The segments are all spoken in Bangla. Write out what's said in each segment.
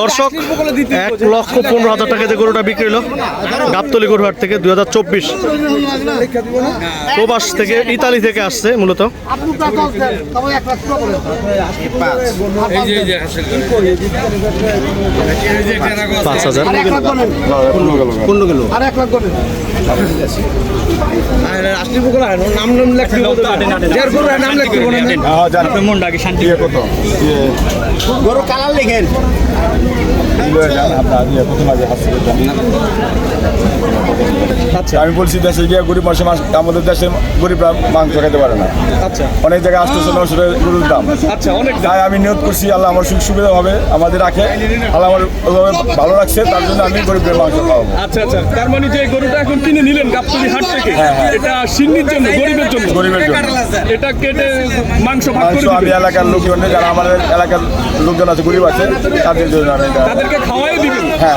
দর্শক এক লক্ষ পনেরো হাজার টাকা দিয়ে গরুটা বিক্রি হলো গাবতলি গরুহাট থেকে দুই হাজার চব্বিশ। প্রবাস থেকে ইতালি থেকে আসছে মূলত। পাঁচ হাজার। গরু কালার লেখেন। আমি বলছি দেশে গিয়ে গরিব মানুষের মাছ আমাদের দেশের গরিবরা মাংস খেতে পারে না। আচ্ছা। অনেক জায়গায় আটশোশো নশো গরুর দাম। আচ্ছা অনেক তাই আমি নিয়োগ করছি আল্লাহ আমার সুখ সুবিধা হবে আমাদের রাখে। আল্লাহ আমার ভালো রাখছে তার জন্য আমি গরিবের মাংস খাওয়াবো। আচ্ছা আচ্ছা। তার মানে যে গরুটা এখন কিনে নিলেন গাবতলি হাট থেকে এটা সিন্নির জন্য গরিবের জন্য। গরিবের জন্য। এটা কেটে মাংস ভাগ করে আমি এলাকার লোকজন যারা আমার এলাকার লোকজন আছে গরিব আছে তাদের জন্য আমি তাদেরকে খাওয়াই দিবেন। হ্যাঁ।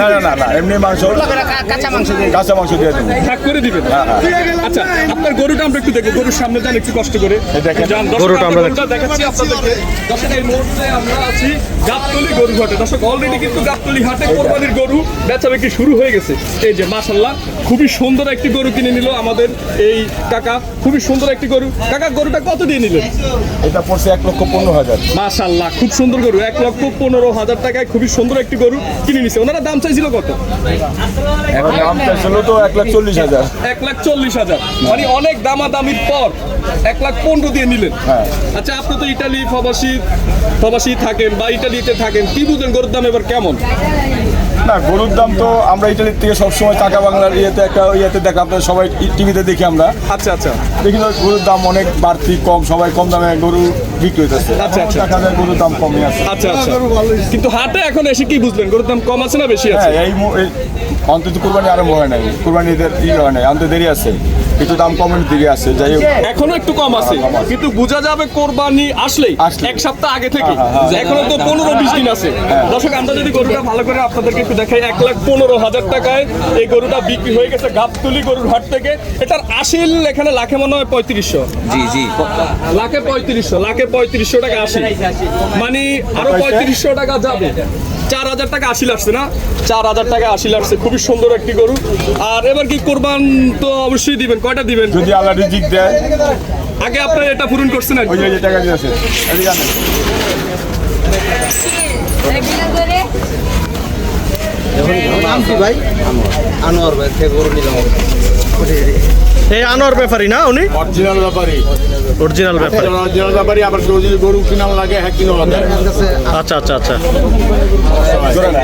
না না না না এমনি মাংস কাঁচা মাংস কাঁচা মাংস দিয়ে দেবো। ভাগ করে দিবেন। হ্যাঁ, আচ্ছা আপনার গরুটা আমরা একটু দেখব। গরুর সামনে যান একটু কষ্ট করে। দেখেন। গরুটা আমরা দেখাচ্ছি আপনাদেরকে। দর্শক এই মুহূর্তে আমরা আছি গাবতলি গরু হাটে। দর্শক অলরেডি কিন্তু গাবতলি হাটে কোরবানির গরু বেচা বিক্রি শুরু হয়ে গেছে। এই যে মাশাল্লাহ খুবই সুন্দর একটি গরু কিনে নিল আমাদের এই কাকা। খুবই সুন্দর একটি গরু। কাকা গরুটা কত দিয়ে নিলেন? এটা পড়ছে এক লক্ষ পনেরো হাজার। মাশাল্লাহ খুব সুন্দর গরু। এক লক্ষ পনেরো হাজার টাকায় খুবই সুন্দর একটি গরু কিনে নিছে। ওনারা দাম চাইছিল কত? এখন দাম চাইছিল তো এক লাখ চল্লিশ হাজার। এক লাখ চল্লিশ হাজার। মানে অনেক দামাদামির পর এক লাখ পনেরো দিয়ে নিলেন। হ্যাঁ। আচ্ছা আপনি তো ইটালি প্রবাসী প্রবাসী থাকেন বা ইটালিতে থাকেন। কি বুঝেন গরুর দাম এবার কেমন? না গরুর দাম তো আমরা ইটালির থেকে সবসময় টাকা বাংলার ইয়েতে একটা ইয়েতে দেখা আপনার সবাই টিভিতে দেখি আমরা। আচ্ছা আচ্ছা। দেখি তো গরুর দাম অনেক বাড়তি কম সবাই কম দামে গরু বিক্রি হইতেছে। আচ্ছা, আচ্ছা। দেখা যায় গরুর দাম কমই আছে। আচ্ছা আচ্ছা। কিন্তু হাটে এখন এসে কি বুঝলেন? গরুর দাম কম আছে না বেশি আছে? হ্যাঁ এই এই অন্তত কুরবানি আরম্ভ হয় নাই। কুরবানিদের ই হয় নাই অন্তত দেরি আছে। একটু দাম কমের দিকে আছে যাই হোক। এখনও একটু কম আছে। কিন্তু বোঝা যাবে কোরবানি আসলেই। এক সপ্তাহ আগে থেকে। হ্যাঁ, হ্যাঁ, হ্যাঁ। এখনও তো পনেরো বিশ দিন আছে। দর্শক আমরা যদি গরুটা ভালো করে আপনাদেরকে একটু দেখাই এক লাখ পনেরো হাজার টাকায় এই গরুটা বিক্রি হয়ে গেছে গাবতলি গরুর হাট থেকে। এটার আসিল এখানে লাখে মনে হয় পঁয়ত্রিশশো। জি জি। লাখে পঁয়ত্রিশশো লাখে পঁয়ত্রিশশো টাকা আসি মানে আরও পঁয়ত্রিশশো টাকা যাবে। চার হাজার টাকা আশি লাগছে না? চার হাজার টাকা আশি লাগছে খুবই সুন্দর একটি গরু। আর এবার কি কোরবান তো অবশ্যই দিবেন কয়টা দিবেন? যদি আল্লাহ রিজিক দেয়। আগে আপনার এটা পূরণ করছেন আর কি? ওই যে টাকা দিয়েছে এদিকে আনেন। এই আনোয়ার ব্যাপারী না উনি? অরিজিনাল ব্যাপারই অরিজিনাল ব্যাপারী। অরিজিনাল ব্যাপারী আবার কেউ যদি গরু কিনার লাগে হ্যাঁ কিনো লাগে। আচ্ছা আচ্ছা আচ্ছা। অরিজিনাল